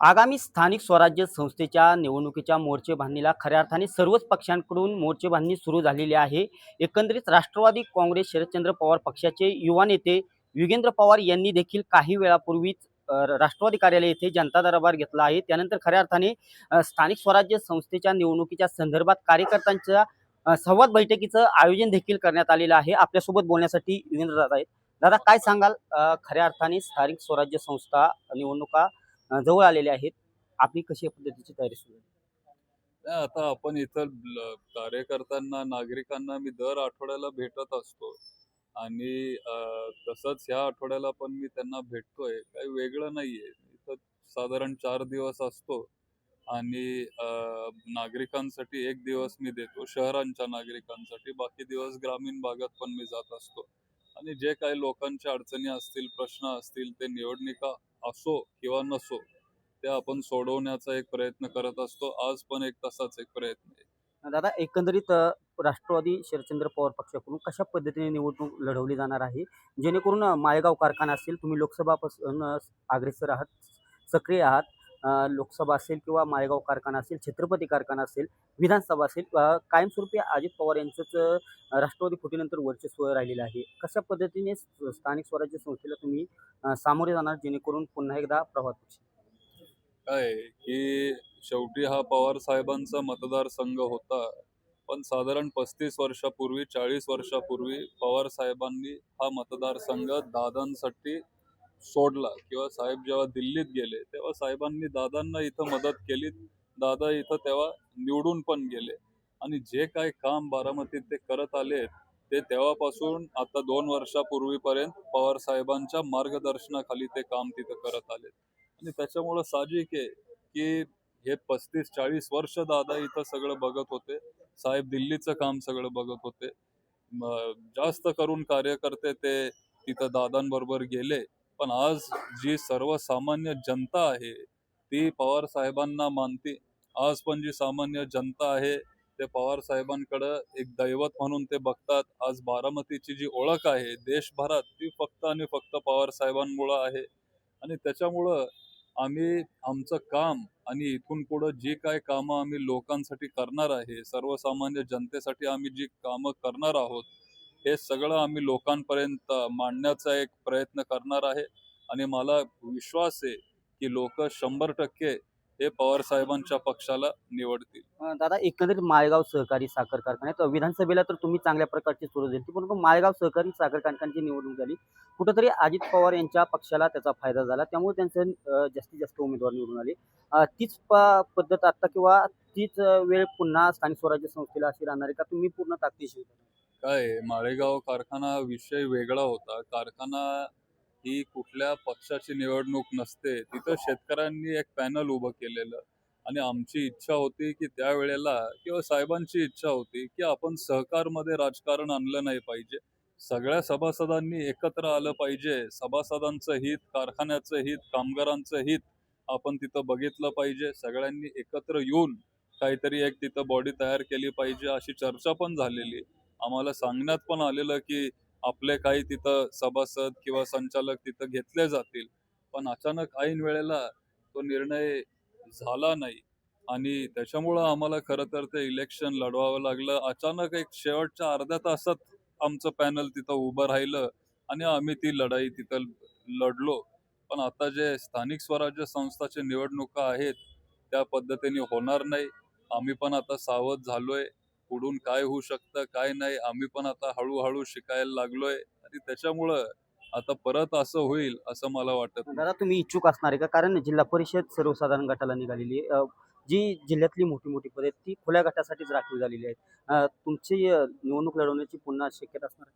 आगामी स्थानिक स्वराज्य संस्थेच्या निवडणुकीच्या मोर्चे बांधणीला खऱ्या अर्थाने सर्वच पक्षांकडून मोर्चे बांधणी सुरू झालेली आहे. एकंदरीत राष्ट्रवादी काँग्रेस शरदचंद्र पवार पक्षाचे युवा नेते युगेंद्र पवार यांनी देखील काही वेळापूर्वीच राष्ट्रवादी कार्यालय येथे जनता दरबार घेतला आहे. त्यानंतर खऱ्या अर्थाने स्थानिक स्वराज्य संस्थेच्या निवडणुकीच्या संदर्भात कार्यकर्त्यांच्या संवाद बैठकीचं आयोजन देखील करण्यात आलेलं आहे. आपल्यासोबत बोलण्यासाठी युगेंद्र दादा आहेत. दादा काय सांगाल? खऱ्या अर्थाने स्थानिक स्वराज्य संस्था निवडणुका जवळ आलेले आहेत. आपली कशी पद्धतीची तयारी सुरू आहे? आता आपण इथं कार्यकर्त्यांना नागरिकांना मी दर आठवड्याला भेटत असतो. आणि तसंच ह्या आठवड्याला पण मी त्यांना भेटतोय. काही वेगळं नाहीये. इथं साधारण चार दिवस असतो. आणि नागरिकांसाठी एक दिवस मी देतो. शहरांच्या नागरिकांसाठी. बाकी दिवस ग्रामीण भागात पण मी जात असतो. आणि जे काही लोकांच्या अडचणी असतील प्रश्न असतील ते निवडणुका असो किंवा नसो त्या आपण सोडवण्याचा एक प्रयत्न करत असतो. आज पण एक तसाच एक प्रयत्न आहे. दादा एकंदरीत राष्ट्रवादी शरदचंद्र पवार पक्षाकडून कशा पद्धतीने निवडणूक लढवली जाणार आहे? जेणेकरून माळेगाव कारखाना असेल तुम्ही लोकसभापासून अग्रेसर आहात सक्रिय आहात. लोकसभा असेल किंवा माळेगाव कारखाना असेल छत्रपती कारखाना असेल विधानसभा असेल कायमस्वरूपी अजित पवार यांचंच राष्ट्रवादी फुटीनंतर वर्चस्व राहिलेलं आहे. कशा पद्धतीने स्थानिक स्वराज्य संस्थेला तुम्ही सामोरे जाणार जेणेकरून पुन्हा एकदा प्रभात पक्ष काय की शेवटी हा पवार साहेबांचा मतदारसंघ होता पण साधारण पस्तीस वर्षापूर्वी चाळीस वर्षापूर्वी पवार साहेबांनी हा मतदारसंघ दादांसाठी सोडला. किंवा साहेब जेव्हा दिल्लीत गेले तेव्हा साहेबांनी दादांना इथं मदत केली. दादा इथं तेव्हा निवडून पण गेले. आणि जे काय काम बारामतीत ते करत आले ते तेव्हापासून आता दोन वर्षापूर्वीपर्यंत पवार साहेबांच्या मार्गदर्शनाखाली ते काम तिथं करत आले. आणि त्याच्यामुळं साहजिक आहे की हे पस्तीस चाळीस वर्ष दादा इथं सगळं बघत होते. साहेब दिल्लीचं काम सगळं बघत होते. जास्त करून कार्यकर्ते ते तिथं दादांबरोबर गेले. पण आज जी सर्वसामान्य जनता आहे ती पवार साहेबांना मानते. आज पण जी सामान्य जनता आहे ते पवार साहेबांकडं एक दैवत म्हणून ते बघतात. आज बारामतीची जी ओळख आहे देशभरात ती फक्त आणि फक्त पवार साहेबांमुळं आहे. आणि त्याच्यामुळं आम्ही आमचं काम आणि इथून पुढं जी काय कामं आम्ही लोकांसाठी करणार आहे सर्वसामान्य जनतेसाठी आम्ही जी कामं करणार आहोत हे सगळं आम्ही लोकांपर्यंत मांडण्याचा एक प्रयत्न करणार आहे. आणि मला विश्वास आहे की लोक शंभर टक्के हे पवार साहेबांच्या पक्षाला निवडतील. दादा एकंदरीत माळेगाव सहकारी साखर कारखान्यात विधानसभेला तर तुम्ही चांगल्या प्रकारची सुरू दिली परंतु माळेगाव सहकारी साखर कारखान्याची निवडणूक झाली. कुठंतरी अजित पवार यांच्या पक्षाला त्याचा फायदा झाला त्यामुळे त्यांचं जास्तीत जास्त उमेदवार निवडून आले. तीच प- पद्धत आता किंवा तीच वेळ पुन्हा स्थानिक स्वराज्य संस्थेला अशी राहणार आहे का? तुम्ही पूर्ण ताकदीशी काय माळेगाव कारखाना विषय वेगळा होता. कारखाना ही कुठल्या पक्षाची निवडणूक नसते. तिथं शेतकऱ्यांनी एक पॅनल उभं केलेलं. आणि आमची इच्छा होती की त्यावेळेला किंवा साहेबांची इच्छा होती की आपण सहकारमध्ये राजकारण आणलं नाही पाहिजे. सगळ्या सभासदांनी एकत्र आलं पाहिजे. सभासदांचं हित कारखान्याचं हित कामगारांचं हित आपण तिथं बघितलं पाहिजे. सगळ्यांनी एकत्र येऊन काहीतरी एक तिथं बॉडी तयार केली पाहिजे अशी चर्चा पण झालेली. आम्हाला सांगण्यात पण आलेलं की आपले काही तिथं सभासद किंवा संचालक तिथं घेतले जातील. पण अचानक ऐन वेळेला तो निर्णय झाला नाही. आणि त्याच्यामुळं आम्हाला खरं तर ते इलेक्शन लढवावं लागलं. अचानक एक शेवटच्या अर्ध्या तासात आमचं पॅनल तिथं उभं राहिलं आणि आम्ही ती लढाई तिथं लढलो. पण आता जे स्थानिक स्वराज्य संस्थाचे निवडणुका आहेत त्या पद्धतीने होणार नाही. आम्ही पण आता सावध झालोय. पुढून काय होऊ शकतं काय नाही आम्ही पण आता हळूहळू शिकायला लागलोय आणि त्याच्यामुळं आता परत असं होईल असं मला वाटत. दादा तुम्ही इच्छुक असणार आहे का? कारण जिल्हा परिषद सर्वसाधारण गटाला निघालेली आहे. जी जिल्ह्यातली मोठी मोठी पदे ती खुल्या गटासाठीच राखीव झालेली आहेत. तुमची निवडणूक लढवण्याची पुन्हा शक्यता असणार?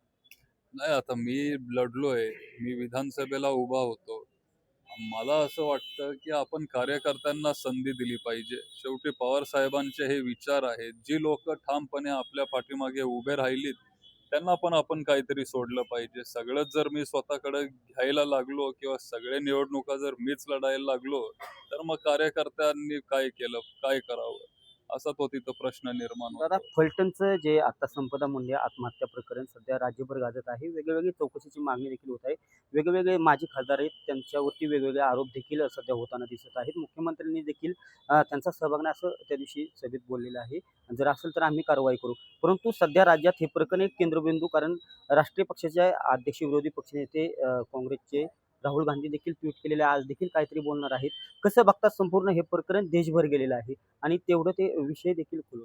नाही आता मी लढलोय. मी विधानसभेला उभा होतो. मला असं वाटतं की आपण कार्यकर्त्यांना संधी दिली पाहिजे. शेवटी पवार साहेबांचे हे विचार आहेत. जी लोक ठामपणे आपल्या पाठीमागे उभे राहिलीत त्यांना पण आपण काहीतरी सोडलं पाहिजे. सगळंच जर मी स्वतःकडे घ्यायला लागलो किंवा सगळे निवडणुका जर मीच लढायला लागलो तर मग कार्यकर्त्यांनी काय केलं काय करावं? असा तो तिथं प्रश्न निर्माण होतो. दादा फलटणचं जे आता संपदा मुंडे आत्महत्या प्रकरण सध्या राज्यभर गाजत आहे. वेगवेगळी चौकशीची मागणी देखील होत आहे. वेगवेगळे माजी खासदार आहेत त्यांच्यावरती वेगवेगळे आरोप देखील सध्या होताना दिसत आहेत. मुख्यमंत्र्यांनी देखील अ, त्यांचा सहभाग नाही असं त्या दिवशी सभेत बोललेलं आहे. जर असेल तर आम्ही कारवाई करू. परंतु सध्या राज्यात हे प्रकरण एक केंद्रबिंदू कारण राष्ट्रीय पक्षाचे अध्यक्ष विरोधी पक्षनेते अ, काँग्रेसचे राहुल गांधी देखील ट्विट केलेले आज देखील काहीतरी बोलणार आहेत. कसं बघता संपूर्ण हे प्रकरण देशभर गेलेलं आहे आणि तेवढं ते विषय देखील खुलू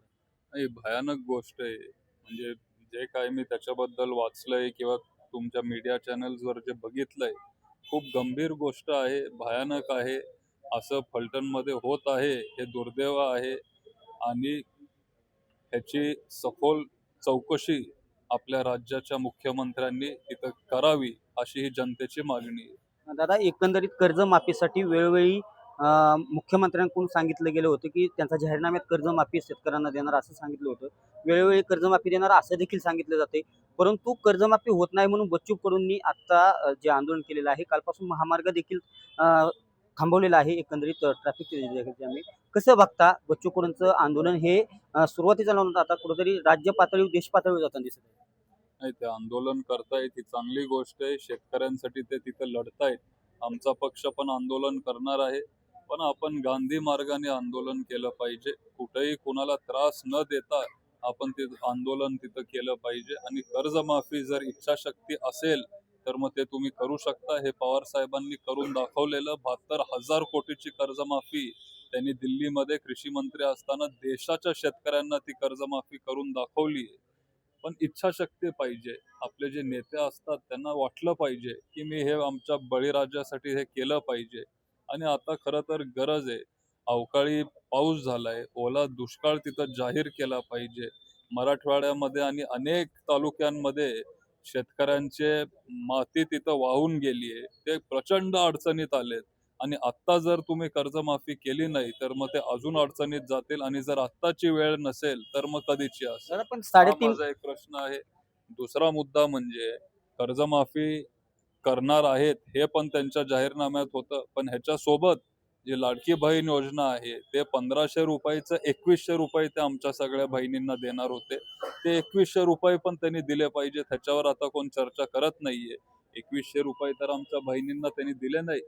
भयानक गोष्ट आहे. म्हणजे जे काय मी त्याच्याबद्दल वाचलंय किंवा तुमच्या मीडिया चॅनल्सवर जे बघितलंय खूप गंभीर गोष्ट आहे भयानक आहे. असं फलटणमध्ये होत आहे हे दुर्दैव आहे. आणि ह्याची सखोल चौकशी आपल्या राज्याच्या मुख्यमंत्र्यांनी तिथं करावी अशी ही जनतेची मागणी आहे. दादा एकंदरीत कर्जमाफीसाठी वेळोवेळी मुख्यमंत्र्यांकडून सांगितलं गेलं होतं की त्यांच्या जाहीरनाम्यात कर्जमाफी शेतकऱ्यांना देणार असं सांगितलं होतं. वेळोवेळी कर्जमाफी देणार असं देखील सांगितलं जाते. परंतु कर्जमाफी होत नाही म्हणून बच्चू कडूंनी आत्ता जे आंदोलन केलेलं आहे कालपासून महामार्ग देखील थांबवलेला आहे एकंदरीत ट्रॅफिक आम्ही कसं बघता बच्चू कडूंचं आंदोलन हे सुरुवातीच्या नव्हतं आता कुठेतरी राज्य पातळीवर देश पातळीवर जाताना दिसत आहे. नाही ते आंदोलन करतायत ही चांगली गोष्ट आहे. शेतकऱ्यांसाठी ते तिथं लढतायत. आमचा पक्ष पण आंदोलन करणार आहे. पण आपण गांधी मार्गाने आंदोलन केलं पाहिजे. कुठेही कुणाला त्रास न देता आपण ते आंदोलन तिथं केलं पाहिजे. आणि कर्जमाफी जर इच्छाशक्ती असेल तर मग ते तुम्ही करू शकता. हे पवार साहेबांनी करून दाखवलेलं बहात्तर हजार कोटीची कर्जमाफी त्यांनी दिल्लीमध्ये कृषी मंत्री असताना देशाच्या शेतकऱ्यांना ती कर्जमाफी करून दाखवली पण इच्छाशक्ती पाहिजे. आपले जे नेते असतात त्यांना वाटलं पाहिजे की मी हे आमच्या बळीराजासाठी हे केलं पाहिजे. आणि आता खरं तर गरज आहे. अवकाळी पाऊस झालाय. ओला दुष्काळ तिथं जाहीर केला पाहिजे. मराठवाड्यामध्ये आणि अनेक तालुक्यांमध्ये शेतकऱ्यांचे माती तिथं वाहून गेलीये. ते प्रचंड अडचणीत आलेत. आणि आत्ता जर तुम्ही कर्जमाफी केली नाही तर मग ते अजून अडचणीत जातील आणि जर आत्ताची वेळ नसेल तर मग कधीची असेल? पण साडेतीन माझा एक प्रश्न आहे. दुसरा मुद्दा म्हणजे कर्जमाफी करणार आहेत हे पण त्यांच्या जाहीरनाम्यात होतं. पण ह्याच्या सोबत जी लाडकी बहीण योजना आहे ते पंधराशे रुपयाचं एकवीसशे रुपये ते आमच्या सगळ्या बहिणींना देणार होते. ते एकवीसशे रुपये पण त्यांनी दिले पाहिजेत ह्याच्यावर आता कोण चर्चा करत नाहीये. एकवीसशे रुपये तर आमच्या बहिणींना त्यांनी दिले नाही.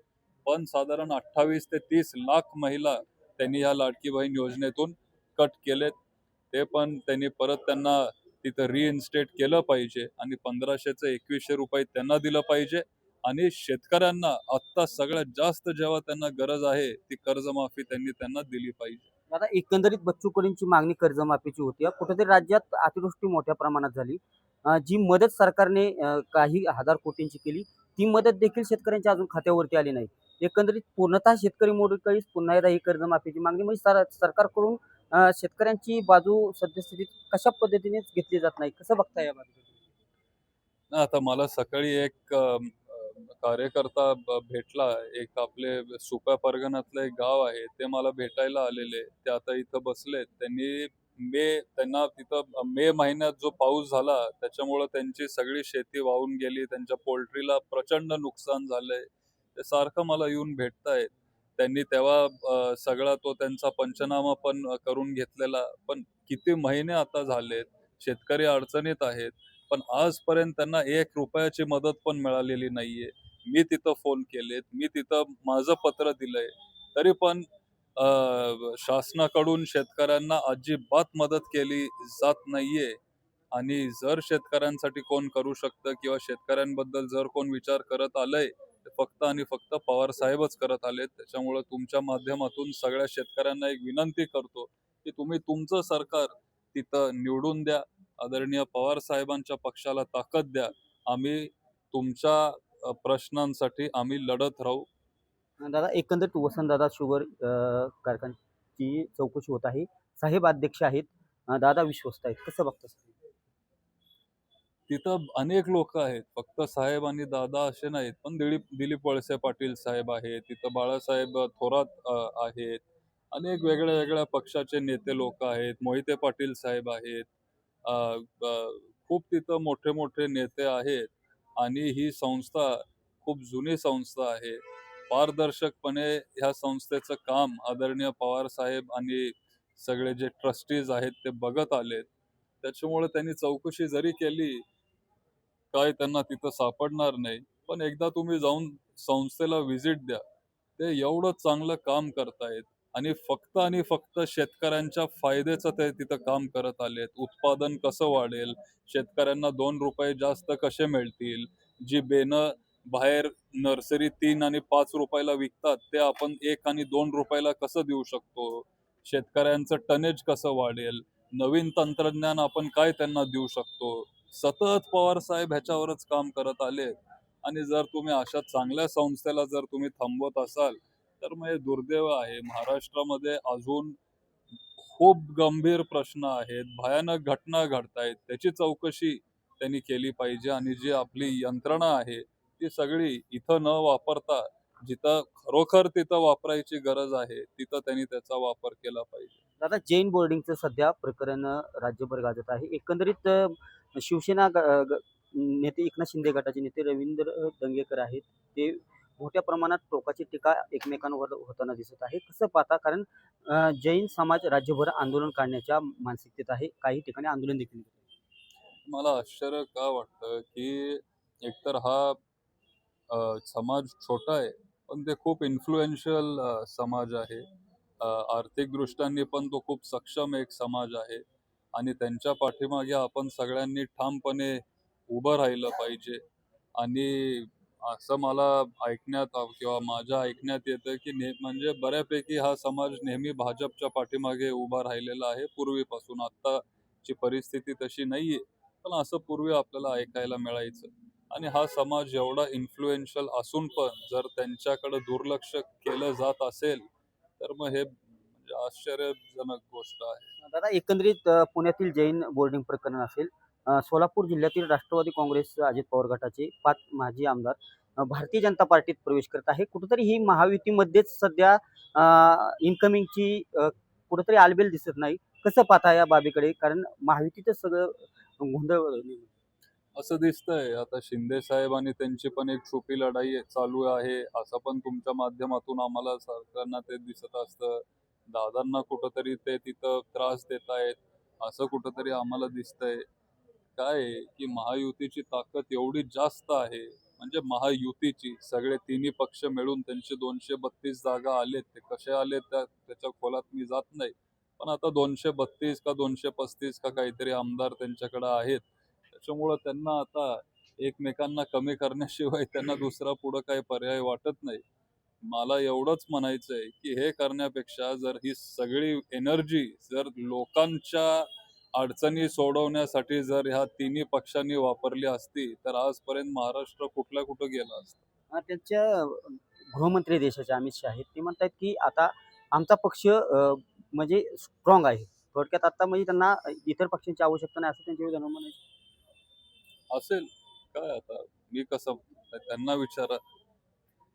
पण साधारण अठ्ठावीस ते तीस लाख महिला त्यांनी या लाडकी बहीण योजनेतून कट केलेत. ते पण त्यांनी परत त्यांना तिथं रिइन्स्टेट केलं पाहिजे आणि पंधराशेचं एकवीसशे रुपये त्यांना दिलं पाहिजे. आणि शेतकऱ्यांना आत्ता सगळ्यात जास्त जेव्हा त्यांना गरज आहे ती कर्जमाफी त्यांनी त्यांना दिली पाहिजे. आता एकंदरीत बच्चू कडूंची मागणी कर्जमाफीची होती. कुठेतरी राज्यात अतिवृष्टी मोठ्या प्रमाणात झाली. जी मदत सरकारने काही हजार कोटींची केली ती मदत देखील शेतकऱ्यांच्या अजून खात्यावरती आली नाही. एकंदरीत पूर्णतः शेतकरी मोडकळीस पुन्हा एकदा ही कर्जमाफीची मागणी म्हणजे सर सरकारकडून शेतकऱ्यांची बाजू सद्यस्थितीत कशा पद्धतीने घेतली जात नाही? कसं बघता या ना आता मला सकाळी एक कार्यकर्ता भेटला. एक आपले सुप्या परगणातलं एक गाव आहे ते मला भेटायला आलेले. ते आता इथं बसलेत. त्यांनी मे त्यांना तिथं मे महिन्यात जो पाऊस झाला त्याच्यामुळं त्यांची सगळी शेती वाहून गेली. त्यांच्या पोल्ट्रीला प्रचंड नुकसान झालंय. ते सारखं मला येऊन भेटतायत. त्यांनी तेव्हा सगळा तो त्यांचा पंचनामा पण करून घेतलेला. पण किती महिने आता झालेत शेतकरी अडचणीत आहेत. पण आजपर्यंत त्यांना एक रुपयाची मदत पण मिळालेली नाहीये. मी तिथं फोन केलेत मी तिथं माझं पत्र दिलंय. तरी पण शासनाकडून शेतकऱ्यांना अजिबात मदत केली जात नाहीये. आणि जर शेतकऱ्यांसाठी कोण करू शकतं किंवा शेतकऱ्यांबद्दल जर कोण विचार करत आलंय फक्त आणि फक्त पवार साहेबच करत आलेत. त्याच्यामुळे तुमच्या माध्यमातून सगळ्या शेतकऱ्यांना एक विनंती करतो की तुम्ही तुमचं सरकार तिथं निवडून द्या. आदरणीय पवार साहेबांच्या पक्षाला ताकद द्या. आम्ही तुमच्या प्रश्नांसाठी आम्ही लढत राहू. दादा एकंदरीत वसंतदादा शुगर कारखान्याची चौकशी होत आहे. साहेब अध्यक्ष आहेत. दादा विश्वस्त आहेत. कसं बघता तिथं अनेक लोक आहेत. फक्त साहेब आणि दादा असे नाहीत पण दिलीप दिलीप वळसे पाटील साहेब आहेत. तिथं बाळासाहेब थोरात आहेत. अनेक वेगळ्या वेगळ्या पक्षाचे नेते लोक आहेत. मोहिते पाटील साहेब आहेत. खूप तिथं मोठे मोठे नेते आहेत. आणि ही संस्था खूप जुनी संस्था आहे. पारदर्शकपणे ह्या संस्थेचं काम आदरणीय पवार साहेब आणि सगळे जे ट्रस्टीज आहेत ते बघत आलेत. त्याच्यामुळे त्यांनी चौकशी जरी केली काय त्यांना तिथं सापडणार नाही. पण एकदा तुम्ही जाऊन संस्थेला व्हिजिट द्या. ते एवढं चांगलं काम करतायत आणि फक्त आणि फक्त शेतकऱ्यांच्या फायद्याचं ते तिथं काम करत आलेत. उत्पादन कसं वाढेल? शेतकऱ्यांना दोन रुपये जास्त कसे मिळतील? जी बेनं बाहेर नर्सरी तीन आणि पाच रुपयाला विकतात ते आपण एक आणि दोन रुपयाला कसं देऊ शकतो? शेतकऱ्यांचं टनेज कसं वाढेल? नवीन तंत्रज्ञान आपण काय त्यांना देऊ शकतो? सतत पवार साहेब ह्याच्यावरच काम करत आले. आणि जर तुम्ही अशा चांगल्या संस्थेला जर तुम्ही थांबवत असाल तर मग हे दुर्दैव आहे. महाराष्ट्रामध्ये अजून खूप गंभीर प्रश्न आहेत. भयानक घटना घडतायत. त्याची चौकशी त्यांनी केली पाहिजे. आणि जी आपली यंत्रणा आहे ती सगळी इथं न वापरता जिथं खरोखर तिथं वापरायची गरज आहे तिथं त्यांनी त्याचा वापर केला पाहिजे. दादा जैन बोर्डिंगचं सध्या प्रकरण राज्यभर गाजत आहे. एकंदरीत शिवसेना ग- ग- नेते एकनाथ शिंदे गटाचे नेते रवींद्र दंगेकर आहेत. ते मोठ्या प्रमाणात टोकाची टीका एकमेकांवर होताना दिसत आहे. कसं पाहता कारण जैन समाज राज्यभर आंदोलन काढण्याच्या मानसिकतेत आहे. काही ठिकाणी आंदोलन देखील मला आश्चर्य का वाटतं की एकतर हा समाज छोटा आहे पण ते खूप इन्फ्लुएन्शियल समाज आहे. आर्थिक दृष्ट्यांनी पण तो खूप सक्षम एक समाज आहे. आणि त्यांच्या पाठीमागे आपण सगळ्यांनी ठामपणे उभं राहिलं पाहिजे. आणि असं मला ऐकण्यात किंवा माझ्या ऐकण्यात येतं की ने म्हणजे बऱ्यापैकी हा समाज नेहमी भाजपच्या पाठीमागे उभा राहिलेला आहे. पूर्वीपासून आत्ताची परिस्थिती तशी नाहीये. पण असं पूर्वी आपल्याला ऐकायला मिळायचं. आणि हा समाज एवढा इन्फ्लुएन्शियल असून पण जर त्यांच्याकडे दुर्लक्ष केलं जात असेल तर मग हे म्हणजे आश्चर्यजनक गोष्ट आहे. दादा एकंदरीत अ, पुण्यातील जैन बोर्डिंग प्रकरण असेल अ, सोलापूर जिल्ह्यातील राष्ट्रवादी काँग्रेस अजित पवार गटाचे पाच माजी आमदार अ, भारतीय जनता पार्टीत प्रवेश करत आहे. कुठेतरी ही महायुतीमध्येच सध्या इन्कमिंगची कुठेतरी आलबेल दिसत नाही. कसं पाहता या बाबीकडे? कारण महायुतीचं सगळं गोंधळ असं दिसतंय. आता शिंदे साहेब आणि त्यांची पण एक छुपी लढाई चालू आहे. असं पण तुमच्या माध्यमातून आम्हाला सरकारना ते दिसत असतं. दादांना कुठंतरी ते तिथं त्रास देत आहेत असं कुठंतरी आम्हाला दिसतंय. काय आहे की महायुतीची ताकद एवढी जास्त आहे. म्हणजे महायुतीची सगळे तिन्ही पक्ष मिळून त्यांचे दोनशे बत्तीस जागा आलेत. ते कसे आले त्या त्याच्या खोलात मी जात नाही. पण आता दोनशे बत्तीस का दोनशे पस्तीस का काहीतरी आमदार त्यांच्याकडे आहेत. त्याच्यामुळं त्यांना आता एकमेकांना कमी करण्याशिवाय त्यांना दुसरा पुढं काही पर्याय वाटत नाही. मला एवढंच म्हणायचंय की हे करण्यापेक्षा जर ही सगळी एनर्जी जर लोकांच्या अडचणी सोडवण्यासाठी जर ह्या तिन्ही पक्षांनी वापरली असती तर आजपर्यंत महाराष्ट्र कुठल्या कुठं गेला असता? त्यांच्या गृहमंत्री देशाचे अमित शहा आहेत. ते म्हणतात की आता आमचा पक्ष म्हणजे स्ट्रॉंग आहे. थोडक्यात आता म्हणजे त्यांना इतर पक्षांची आवश्यकता नाही असं त्यांच्या म्हणायचं. असेल? काय आता? मी कसं त्यांना विचारा.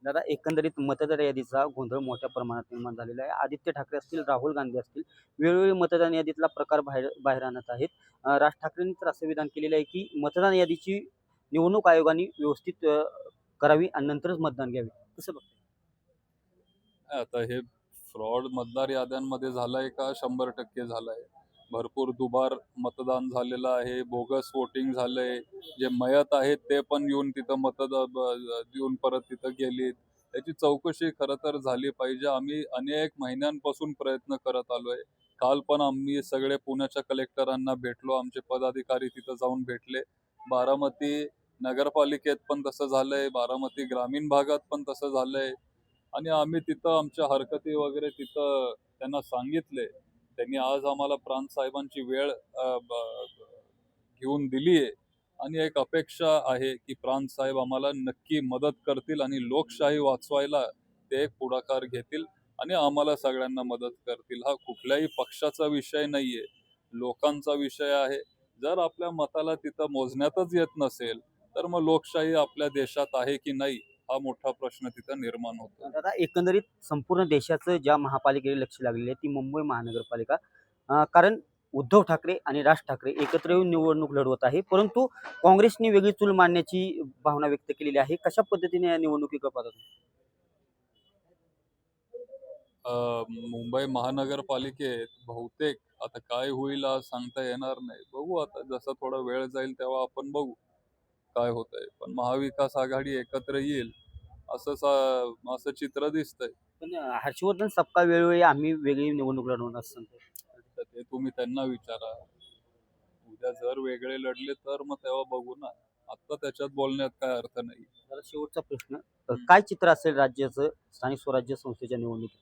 दादा एकंदरीत मतदार यादीचा गोंधळ मोठ्या प्रमाणात निर्माण झालेला आहे. आदित्य ठाकरे असतील राहुल गांधी असतील वेळोवेळी मतदान यादीतला प्रकार बाहेर बाहेर आणत आहेत. राज ठाकरेंनी तर असं विधान केलेलं आहे की मतदान यादीची निवडणूक आयोगाने व्यवस्थित करावी आणि नंतरच मतदान घ्यावे. कसं बघताय? आता हे फ्रॉड मतदार याद्यांमध्ये झालंय का? शंभर टक्के झालंय. भरपूर दुबार मतदान झालेलं आहे बोगस वोटिंग झालंय. जे मयत आहेत ते पण येऊन तिथं मतदान देऊन परत तिथं गेलीत. त्याची चौकशी खरं तर झाली पाहिजे. आम्ही अनेक महिन्यांपासून प्रयत्न करत आलोय. काल पण आम्ही सगळे पुण्याच्या कलेक्टरांना भेटलो. आमचे पदाधिकारी तिथं जाऊन भेटले. बारामती नगरपालिकेत पण तसं झालंय. बारामती ग्रामीण भागात पण तसं झालंय. आणि आम्ही तिथं आमच्या हरकती वगैरे तिथं त्यांना सांगितले. त्यांनी आज आम्हाला प्रांत साहेबांची वेळ घेऊन दिली आहे. आणि एक अपेक्षा आहे की प्रांत साहेब आम्हाला नक्की मदत करतील आणि लोकशाही वाचवायला ते एक पुढाकार घेतील आणि आम्हाला सगळ्यांना मदत करतील. हा कुठल्याही पक्षाचा विषय नाहीये. लोकांचा विषय आहे. जर आपल्या मताला तिथं मोजण्यातच येत नसेल तर मग लोकशाही आपल्या देशात आहे की नाही? हा मोठा प्रश्न तिथं निर्माण होतो. दादा एकंदरीत संपूर्ण देशाचं ज्या महापालिकेकडे लक्ष लागलेले आहे ती मुंबई महानगरपालिका. अं, कारण उद्धव ठाकरे आणि राज ठाकरे एकत्र येऊन निवडणूक लढवत आहे परंतु काँग्रेसने वेगळी चूल मांडण्याची भावना व्यक्त केलेली आहे. कशा पद्धतीने या निवडणुकीकडे पाहता तुम्ही? अ, मुंबई महानगरपालिकेत बहुतेक आता काय होईल आज सांगता येणार नाही. बघू आता जसा थोडा वेळ जाईल तेव्हा आपण बघू. काय होतंय. पण महाविकास आघाडी एकत्र येईल असं सा- असं चित्र दिसतंय. पण हर्षवर्धन सबका वेळोवेळी आम्ही वेगळी निवडणूक लढवणार असं. तर ते तुम्ही त्यांना विचारा. उद्या जर वेगळे लढले तर मग तेव्हा बघू ना. आता त्याच्यात बोलण्यात काय अर्थ नाही. जरा शेवटचा प्रश्न. अं, काय चित्र असेल राज्याचं स्थानिक स्वराज्य संस्थेच्या निवडणुकीत?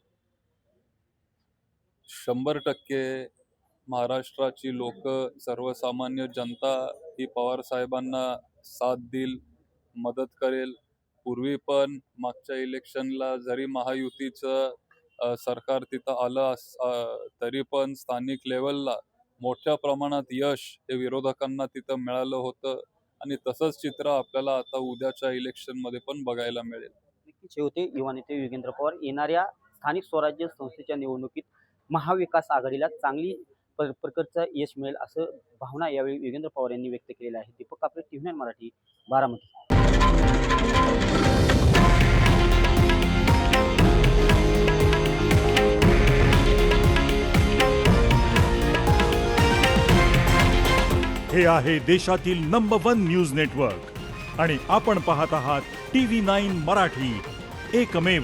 शंभर टक्के महाराष्ट्राची लोक सर्वसामान्य जनता ही पवार साहेबांना साथ देईल मदत करेल. पूर्वी पण मागच्या इलेक्शनला जरी महायुतीचं सरकार तिथं आलं अस- तरी पण स्थानिक लेवलला मोठ्या प्रमाणात यश हे विरोधकांना तिथं मिळालं होतं. आणि तसंच चित्र आपल्याला आता उद्याच्या इलेक्शनमध्ये पण बघायला मिळेल. नक्कीच होते युवा नेते योगेंद्र पवार येणाऱ्या स्थानिक स्वराज्य संस्थेच्या निवडणुकीत महाविकास आघाडीला चांगली प्र- प्रकारचं यश मिळेल असं भावना यावेळी योगेंद्र पवार यांनी व्यक्त केलेली आहे. Deepak Kapre TV nine Marathi Baramati. हे आहे देशातील नंबर वन न्यूज नेटवर्क आणि आपण पाहत आहात टी व्ही नाईन मराठी. एकमेव.